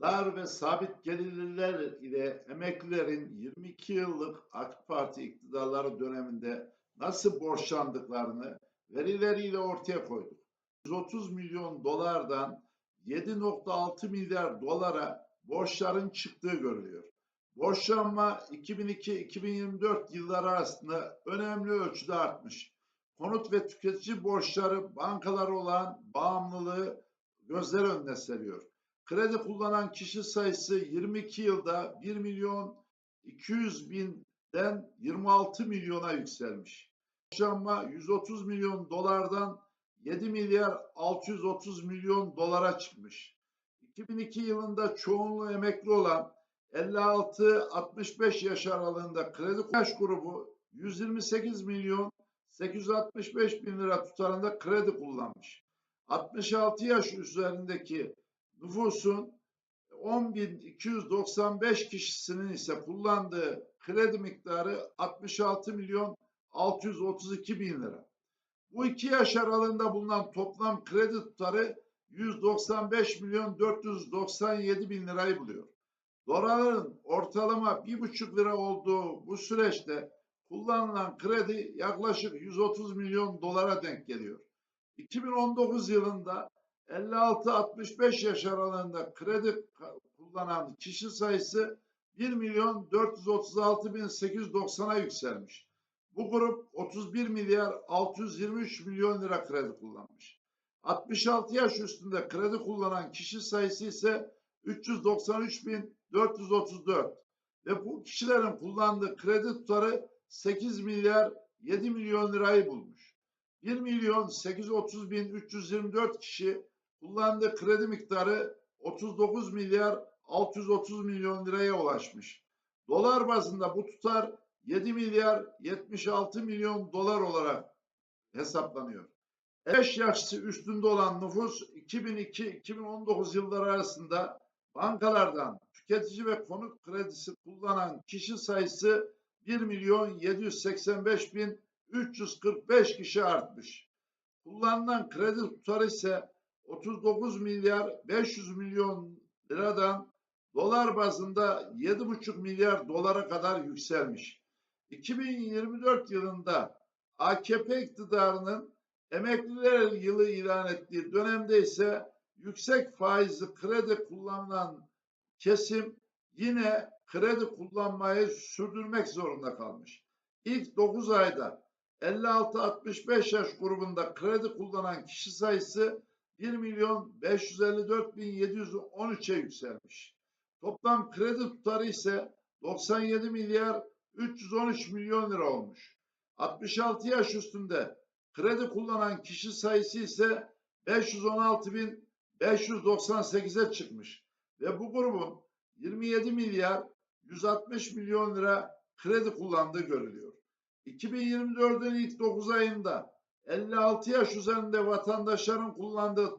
dar ve sabit gelirliler ile emeklilerin 22 yıllık AK Parti iktidarları döneminde nasıl borçlandıklarını verileriyle ortaya koyduk. 130 milyon dolardan 7.6 milyar dolara borçların çıktığı görülüyor. Borçlanma 2002-2024 yılları arasında önemli ölçüde artmış. Konut ve tüketici borçları bankalara olan bağımlılığı gözler önüne seriyor. Kredi kullanan kişi sayısı 22 yılda 1 milyon 200 binden 26 milyona yükselmiş. Borçlanma 130 milyon dolardan 7 milyar 630 milyon dolara çıkmış. 2002 yılında çoğunluğu emekli olan 56-65 yaş aralığında kredi yaş grubu 128 milyon 865 bin lira tutarında kredi kullanmış. 66 yaş üzerindeki nüfusun 10.295 kişisinin ise kullandığı kredi miktarı 66 milyon 632 bin lira. Bu iki yaş aralığında bulunan toplam kredi tutarı 195 milyon 497 bin lirayı buluyor. Doların ortalama 1,5 lira olduğu bu süreçte kullanılan kredi yaklaşık 130 milyon dolara denk geliyor. 2019 yılında 56-65 yaş aralığında kredi kullanan kişi sayısı 1 milyon 436 bin 890'a yükselmiş. Bu grup 31 milyar 623 milyon lira kredi kullanmış. 66 yaş üstünde kredi kullanan kişi sayısı ise 393 bin 434 ve bu kişilerin kullandığı kredi tutarı 8 milyar 7 milyon lirayı bulmuş. 1 milyon 830 bin 324 kişi kullandığı kredi miktarı 39 milyar 630 milyon liraya ulaşmış. Dolar bazında bu tutar 7 milyar 76 milyon dolar olarak hesaplanıyor. 5 yaş üstünde olan nüfus 2002-2019 yılları arasında bankalardan tüketici ve konut kredisi kullanan kişi sayısı 1 milyon 785 bin 345 kişi artmış. Kullanılan kredi tutarı ise 39 milyar 500 milyon liradan dolar bazında 7,5 milyar dolara kadar yükselmiş. 2024 yılında AKP iktidarının emekliler yılı ilan ettiği dönemde ise yüksek faizli kredi kullanılan kesim yine kredi kullanmayı sürdürmek zorunda kalmış. İlk 9 ayda 56-65 yaş grubunda kredi kullanan kişi sayısı 1 milyon 554 bin 713'e yükselmiş. Toplam kredi tutarı ise 97 milyar 313 milyon lira olmuş. 66 yaş üstünde kredi kullanan kişi sayısı ise 516 bin 598'e çıkmış ve bu grubun 27 milyar 160 milyon lira kredi kullandığı görülüyor. 2024'ün ilk 9 ayında 56 yaş üzerinde vatandaşların kullandığı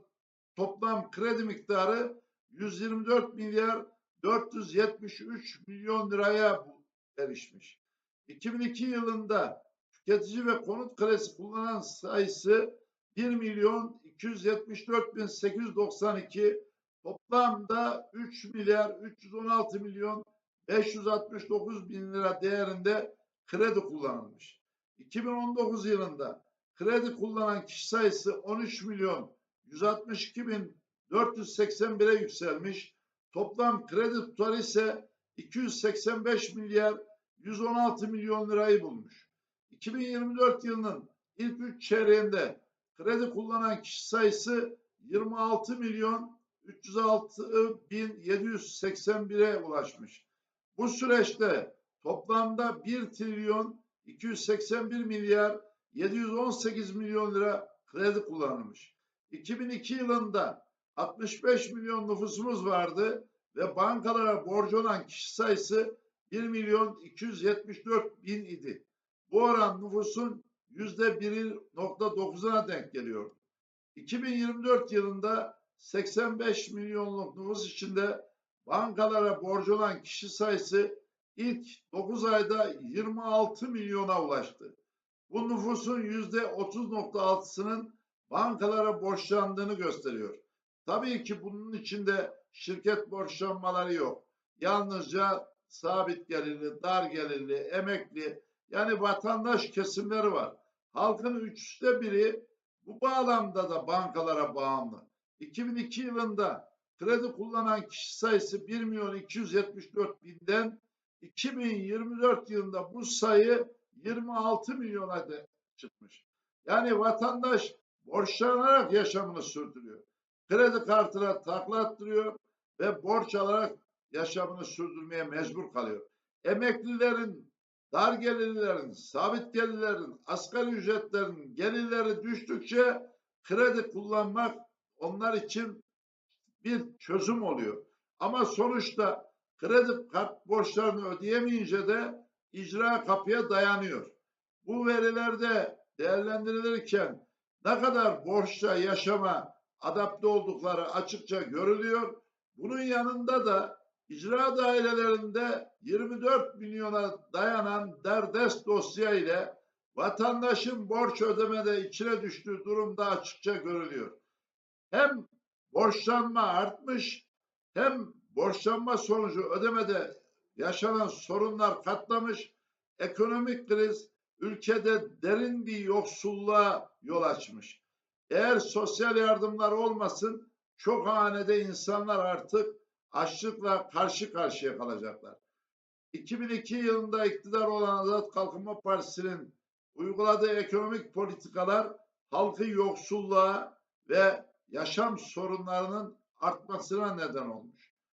toplam kredi miktarı 124 milyar 473 milyon liraya erişmiş. 2002 yılında tüketici ve konut kredisi kullanan sayısı 1 milyon 274 bin 892 toplamda 3 milyar 316 milyon 569 bin lira değerinde kredi kullanılmış. 2019 yılında kredi kullanan kişi sayısı 13 milyon 162 bin 481'e yükselmiş. Toplam kredi tutarı ise 285 milyar 116 milyon lirayı bulmuş. 2024 yılının ilk 3 çeyreğinde kredi kullanan kişi sayısı 26 milyon 306 bin 781'e ulaşmış. Bu süreçte toplamda 1 trilyon 281 milyar 718 milyon lira kredi kullanılmış. 2002 yılında 65 milyon nüfusumuz vardı ve bankalara borcu olan kişi sayısı 1 milyon 274 bin idi. Bu oran nüfusun yüzde 1.9'una denk geliyor. 2024 yılında 85 milyonluk nüfus içinde bankalara borcu olan kişi sayısı ilk 9 ayda 26 milyona ulaştı. Bu nüfusun yüzde 30.6'sının bankalara borçlandığını gösteriyor. Tabii ki bunun içinde şirket borçlanmaları yok. Yalnızca sabit gelirli, dar gelirli, emekli yani vatandaş kesimleri var. Halkın üçte biri bu bağlamda da bankalara bağımlı. 2002 yılında kredi kullanan kişi sayısı 1 milyon 274 binden 2024 yılında bu sayı 26 milyona de çıkmış. Yani vatandaş borçlanarak yaşamını sürdürüyor. Kredi kartına takla attırıyor ve borç alarak yaşamını sürdürmeye mecbur kalıyor. Emeklilerin, dar gelirlerin, sabit gelirlerin, asgari ücretlerin gelirleri düştükçe kredi kullanmak onlar için bir çözüm oluyor. Ama sonuçta kredi kart borçlarını ödeyemeyince de icra kapıya dayanıyor. Bu verilerde değerlendirilirken ne kadar borçla yaşama adapte oldukları açıkça görülüyor. Bunun yanında da icra dairelerinde 24 milyona dayanan derdest dosya ile vatandaşın borç ödemede içine düştüğü durumda açıkça görülüyor. Hem borçlanma artmış hem borçlanma sonucu ödemede yaşanan sorunlar katlamış. Ekonomik kriz ülkede derin bir yoksulluğa yol açmış. Eğer sosyal yardımlar olmasın çok hanede insanlar artık açlıkla karşı karşıya kalacaklar. 2002 yılında iktidar olan Adalet Kalkınma Partisi'nin uyguladığı ekonomik politikalar halkı yoksulluğa ve yaşam sorunlarının artmasına neden olmuş.